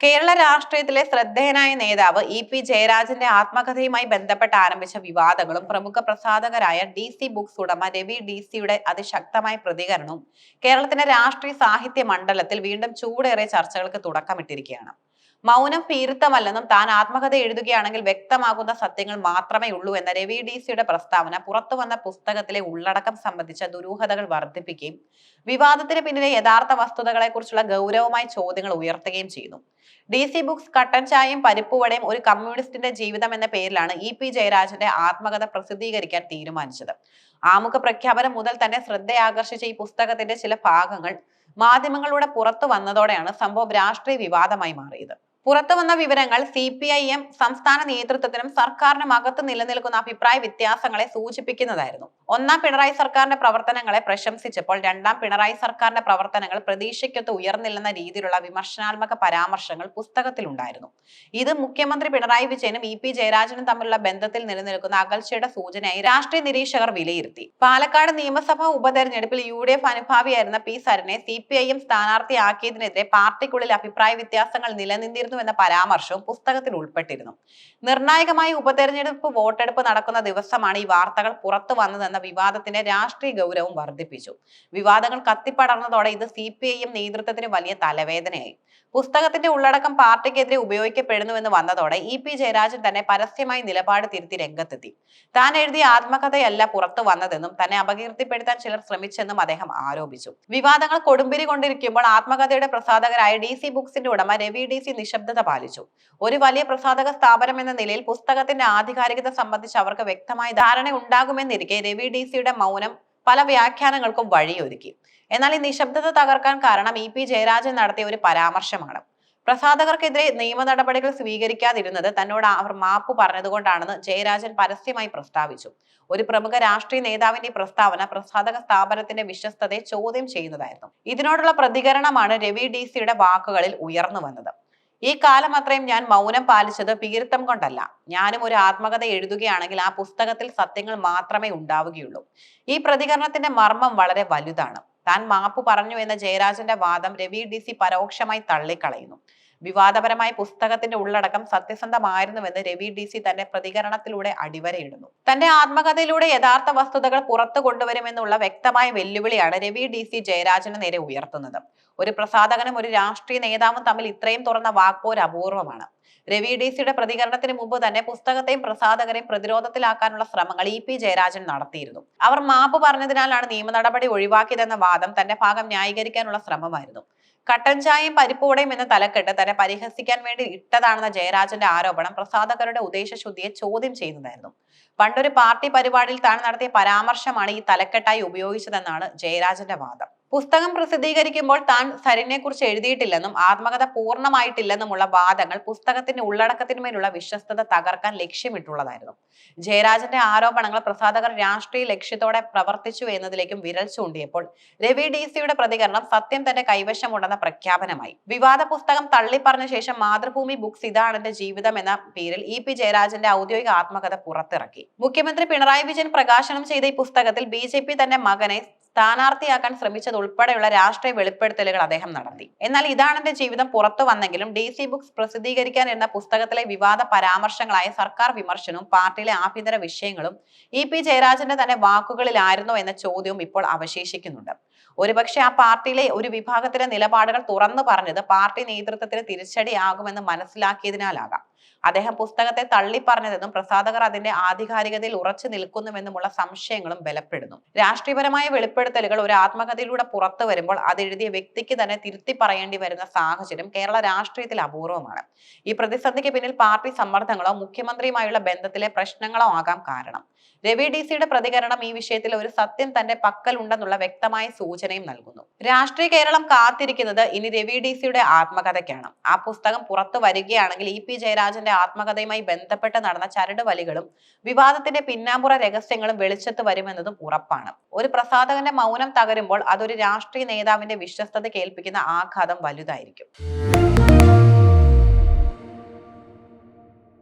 കേരള രാഷ്ട്രീയത്തിലെ ശ്രദ്ധേയനായ നേതാവ് ഇ പി ജയരാജന്റെ ആത്മകഥയുമായി ബന്ധപ്പെട്ട് ആരംഭിച്ച വിവാദങ്ങളും പ്രമുഖ പ്രസാധകരായ ഡി സി ബുക്സ് ഉടമ രവി ഡി സിയുടെ അതിശക്തമായ പ്രതികരണവും കേരളത്തിന്റെ രാഷ്ട്രീയ സാഹിത്യ മണ്ഡലത്തിൽ വീണ്ടും ചൂടേറിയ ചർച്ചകൾക്ക് തുടക്കമിട്ടിരിക്കുകയാണ്. മൗനം പീരുത്തമല്ലെന്നും താൻ ആത്മകഥ എഴുതുകയാണെങ്കിൽ വ്യക്തമാകുന്ന സത്യങ്ങൾ മാത്രമേ ഉള്ളൂ എന്ന രവി ഡി സിയുടെ പ്രസ്താവന പുറത്തു വന്ന പുസ്തകത്തിലെ ഉള്ളടക്കം സംബന്ധിച്ച ദുരൂഹതകൾ വർദ്ധിപ്പിക്കുകയും വിവാദത്തിന് പിന്നിലെ യഥാർത്ഥ വസ്തുതകളെക്കുറിച്ചുള്ള ഗൗരവമായ ചോദ്യങ്ങൾ ഉയർത്തുകയും ചെയ്യുന്നു. ഡി സി ബുക്സ് കട്ടൻ ചായയും പരിപ്പുവടയും ഒരു കമ്മ്യൂണിസ്റ്റിന്റെ ജീവിതം എന്ന പേരിലാണ് ഇ പി ജയരാജന്റെ ആത്മകഥ പ്രസിദ്ധീകരിക്കാൻ തീരുമാനിച്ചത്. ആമുഖ പ്രഖ്യാപനം മുതൽ തന്നെ ശ്രദ്ധയാകർഷിച്ച ഈ പുസ്തകത്തിന്റെ ചില ഭാഗങ്ങൾ മാധ്യമങ്ങളിലൂടെ പുറത്തു വന്നതോടെയാണ് സംഭവം രാഷ്ട്രീയ വിവാദമായി മാറിയത്. പുറത്തു വന്ന വിവരങ്ങൾ സി പി ഐ എം സംസ്ഥാന നേതൃത്വത്തിനും സർക്കാരിനും അകത്ത് നിലനിൽക്കുന്ന അഭിപ്രായ വ്യത്യാസങ്ങളെ സൂചിപ്പിക്കുന്നതായിരുന്നു. ഒന്നാം പിണറായി സർക്കാരിന്റെ പ്രവർത്തനങ്ങളെ പ്രശംസിച്ചപ്പോൾ രണ്ടാം പിണറായി സർക്കാരിന്റെ പ്രവർത്തനങ്ങൾ പ്രതീക്ഷയ്ക്കൊത്ത് ഉയർന്നില്ലെന്ന രീതിയിലുള്ള വിമർശനാത്മക പരാമർശങ്ങൾ പുസ്തകത്തിലുണ്ടായിരുന്നു. ഇത് മുഖ്യമന്ത്രി പിണറായി വിജയനും ഇ പി ജയരാജനും തമ്മിലുള്ള ബന്ധത്തിൽ നിലനിൽക്കുന്ന അകൽച്ചയുടെ സൂചനയായി രാഷ്ട്രീയ നിരീക്ഷകർ വിലയിരുത്തി. പാലക്കാട് നിയമസഭാ ഉപതെരഞ്ഞെടുപ്പിൽ യു ഡി എഫ് അനുഭാവിയായിരുന്ന പി സരനെ സി പി ഐ എം സ്ഥാനാർത്ഥിയാക്കിയതിനെതിരെ പാർട്ടിക്കുള്ളിൽ അഭിപ്രായ വ്യത്യാസങ്ങൾ നിലനിന്നിരുന്നു എന്ന പരാമർശവും പുസ്തകത്തിൽ ഉൾപ്പെട്ടിരുന്നു. നിർണായകമായ ഉപതെരഞ്ഞെടുപ്പ് വോട്ടെടുപ്പ് നടക്കുന്ന ദിവസമാണ് ഈ വാർത്തകൾ പുറത്തു വന്നതെന്ന വിവാദത്തിന്റെ രാഷ്ട്രീയ ഗൗരവം വർദ്ധിപ്പിച്ചു. വിവാദങ്ങൾ കത്തിപ്പടർന്നതോടെ ഇത് സി പി ഐ എം നേതൃത്വത്തിന് വലിയ തലവേദനയായി. പുസ്തകത്തിന്റെ ഉള്ളടക്കം പാർട്ടിക്കെതിരെ ഉപയോഗിക്കപ്പെടുന്നുവെന്ന് വന്നതോടെ ഇ പി ജയരാജൻ തന്നെ പരസ്യമായി നിലപാട് തിരുത്തി രംഗത്തെത്തി. താൻ എഴുതിയ ആത്മകഥയല്ല പുറത്തു വന്നതെന്നും തന്നെ അപകീർത്തിപ്പെടുത്താൻ ചിലർ ശ്രമിച്ചെന്നും അദ്ദേഹം ആരോപിച്ചു. വിവാദങ്ങൾ കൊടുമ്പിരി കൊണ്ടിരിക്കുമ്പോൾ ആത്മകഥയുടെ പ്രസാധകരായ ഡി സി ബുക്സിന്റെ ഉടമ രവി ഡി സി നിശബ്ദത പാലിച്ചു. ഒരു വലിയ പ്രസാധക സ്ഥാപനം എന്ന നിലയിൽ പുസ്തകത്തിന്റെ ആധികാരികത സംബന്ധിച്ച് അവർക്ക് വ്യക്തമായ ധാരണ ഉണ്ടാകുമെന്നിരിക്കെ രവി ഡി സിയുടെ മൗനം പല വ്യാഖ്യാനങ്ങൾക്കും വഴിയൊരുക്കി. എന്നാൽ ഈ നിശബ്ദത തകർക്കാൻ കാരണം ഇ പി ജയരാജൻ നടത്തിയ ഒരു പരാമർശമാണ്. പ്രസാധകർക്കെതിരെ നിയമ നടപടികൾ സ്വീകരിക്കാതിരുന്നത് തന്നോട് അവർ മാപ്പ് പറഞ്ഞതുകൊണ്ടാണെന്ന് ജയരാജൻ പരസ്യമായി പ്രസ്താവിച്ചു. ഒരു പ്രമുഖ രാഷ്ട്രീയ നേതാവിന്റെ പ്രസ്താവന പ്രസാധക സ്ഥാപനത്തിന്റെ വിശ്വസ്തതയെ ചോദ്യം ചെയ്യുന്നതായിരുന്നു. ഇതിനോടുള്ള പ്രതികരണമാണ് രവി ഡി സിയുടെ വാക്കുകളിൽ ഉയർന്നു വന്നത്. ഈ കാലം അത്രയും ഞാൻ മൗനം പാലിച്ചത് പീരിത്തം കൊണ്ടല്ല. ഞാനും ഒരു ആത്മകഥ എഴുതുകയാണെങ്കിൽ ആ പുസ്തകത്തിൽ സത്യങ്ങൾ മാത്രമേ ഉണ്ടാവുകയുള്ളൂ. ഈ പ്രതികരണത്തിന്റെ മർമ്മം വളരെ വലുതാണ്. താൻ മാപ്പ് പറഞ്ഞു എന്ന ജയരാജന്റെ വാദം രവി ഡി സി പരോക്ഷമായി തള്ളിക്കളയുന്നു. വിവാദപരമായ പുസ്തകത്തിന്റെ ഉള്ളടക്കം സത്യസന്ധമായിരുന്നുവെന്ന് രവി ഡി സി തന്റെ പ്രതികരണത്തിലൂടെ അടിവരയിടുന്നു. തന്റെ ആത്മകഥയിലൂടെ യഥാർത്ഥ വസ്തുതകൾ പുറത്തു കൊണ്ടുവരുമെന്നുള്ള വ്യക്തമായ വെല്ലുവിളിയാണ് രവി ഡി സി ജയരാജന് നേരെ ഉയർത്തുന്നത്. ഒരു പ്രസാധകനും ഒരു രാഷ്ട്രീയ നേതാവും തമ്മിൽ ഇത്രയും തുറന്ന വാക്പോര് അപൂർവമാണ്. രവി ഡി സിയുടെ പ്രതികരണത്തിന് മുമ്പ് തന്നെ പുസ്തകത്തെയും പ്രസാധകരെയും പ്രതിരോധത്തിലാക്കാനുള്ള ശ്രമങ്ങൾ ഇ പി ജയരാജൻ നടത്തിയിരുന്നു. അവർ മാപ്പ് പറഞ്ഞതിനാലാണ് നിയമ നടപടി ഒഴിവാക്കിയതെന്ന വാദം തന്റെ ഭാഗം ന്യായീകരിക്കാനുള്ള ശ്രമമായിരുന്നു. കട്ടൻ ചായയും പരിപ്പുവടയും എന്ന തലക്കെട്ട് തന്നെ പരിഹസിക്കാൻ വേണ്ടി ഇട്ടതാണെന്ന ജയരാജന്റെ ആരോപണം പ്രസാധകരുടെ ഉദ്ദേശശുദ്ധിയെ ചോദ്യം ചെയ്യുന്നതായിരുന്നു. പണ്ടൊരു പാർട്ടി പരിപാടിയിൽ താൻ നടത്തിയ പരാമർശമാണ് ഈ തലക്കെട്ടായി ഉപയോഗിച്ചതെന്നാണ് ജയരാജന്റെ വാദം. പുസ്തകം പ്രസിദ്ധീകരിക്കുമ്പോൾ താൻ സരിനെ കുറിച്ച് എഴുതിയിട്ടില്ലെന്നും ആത്മകഥ പൂർണമായിട്ടില്ലെന്നുമുള്ള വാദങ്ങൾ പുസ്തകത്തിന്റെ ഉള്ളടക്കത്തിന്മേലുള്ള വിശ്വസ്തത തകർക്കാൻ ലക്ഷ്യമിട്ടുള്ളതായിരുന്നു. ജയരാജന്റെ ആരോപണങ്ങൾ പ്രസാധകർ രാഷ്ട്രീയ ലക്ഷ്യത്തോടെ പ്രവർത്തിച്ചു എന്നതിലേക്കും വിരൽ ചൂണ്ടിയപ്പോൾ രവി ഡി സിയുടെ പ്രതികരണം സത്യം തന്റെ കൈവശമുണ്ടെന്ന പ്രഖ്യാപനമായി. വിവാദ പുസ്തകം തള്ളിപ്പറഞ്ഞ ശേഷം മാതൃഭൂമി ബുക്സ് ഇതാണ് എന്റെ ജീവിതം എന്ന പേരിൽ ഇ പി ജയരാജന്റെ ഔദ്യോഗിക ആത്മകഥ പുറത്തിറക്കി. മുഖ്യമന്ത്രി പിണറായി വിജയൻ പ്രകാശനം ചെയ്ത ഈ പുസ്തകത്തിൽ ബി ജെ പി തന്റെ മകനെ സ്ഥാനാർത്ഥിയാക്കാൻ ശ്രമിച്ചത് ഉൾപ്പെടെയുള്ള രാഷ്ട്രീയ വെളിപ്പെടുത്തലുകൾ അദ്ദേഹം നടത്തി. എന്നാൽ ഇതാണ് എന്റെ ജീവിതം പുറത്തു വന്നെങ്കിലും ഡി സി ബുക്സ് പ്രസിദ്ധീകരിക്കാൻ എന്ന പുസ്തകത്തിലെ വിവാദ പരാമർശങ്ങളായ സർക്കാർ വിമർശനവും പാർട്ടിയിലെ ആഭ്യന്തര വിഷയങ്ങളും ഇ പി ജയരാജന്റെ തന്നെ വാക്കുകളിലായിരുന്നോ എന്ന ചോദ്യവും ഇപ്പോൾ അവശേഷിക്കുന്നുണ്ട്. ഒരുപക്ഷെ ആ പാർട്ടിയിലെ ഒരു വിഭാഗത്തിലെ നിലപാടുകൾ തുറന്നു പറഞ്ഞത് പാർട്ടി നേതൃത്വത്തിന് തിരിച്ചടിയാകുമെന്ന് മനസ്സിലാക്കിയതിനാലാകാം. അദ്ദേഹം പുസ്തകത്തെ തള്ളിപ്പറഞ്ഞതെന്നും പ്രസാധകർ അതിന്റെ ആധികാരികതയിൽ ഉറച്ചു നിൽക്കുന്നുവെന്നുമുള്ള സംശയങ്ങളും ബലപ്പെടുന്നു. രാഷ്ട്രീയപരമായ വെളിപ്പെടുത്തലുകൾ ഒരു ആത്മകഥയിലൂടെ പുറത്തു വരുമ്പോൾ അത് എഴുതിയ വ്യക്തിക്ക് തന്നെ തിരുത്തി പറയേണ്ടി വരുന്ന സാഹചര്യം കേരള രാഷ്ട്രീയത്തിൽ അപൂർവമാണ്. ഈ പ്രതിസന്ധിക്ക് പിന്നിൽ പാർട്ടി സമ്മർദ്ദങ്ങളോ മുഖ്യമന്ത്രിയുമായുള്ള ബന്ധത്തിലെ പ്രശ്നങ്ങളോ ആകാം കാരണം. രവി ഡി സിയുടെ പ്രതികരണം ഈ വിഷയത്തിൽ ഒരു സത്യം തന്റെ പക്കലുണ്ടെന്നുള്ള വ്യക്തമായ വ്യക്തമായ സൂചനയും നൽകുന്നു. രാഷ്ട്രീയ കേരളം കാത്തിരിക്കുന്നത് ഇനി രവി ഡി സിയുടെ ആത്മകഥയ്ക്കാണ്. ആ പുസ്തകം പുറത്തു വരികയാണെങ്കിൽ ഇ പി ജയരാജന്റെ ആത്മകഥയുമായി ബന്ധപ്പെട്ട് നടന്ന ചരട് വലികളും വിവാദത്തിന്റെ പിന്നാമ്പുറ രഹസ്യങ്ങളും വെളിച്ചത്ത് വരുമെന്നതും ഉറപ്പാണ്. ഒരു പ്രസാധകന്റെ മൗനം തകരുമ്പോൾ അതൊരു രാഷ്ട്രീയ നേതാവിന്റെ വിശ്വസ്തത കേൾപ്പിക്കുന്ന ആഘാതം വലുതായിരിക്കും.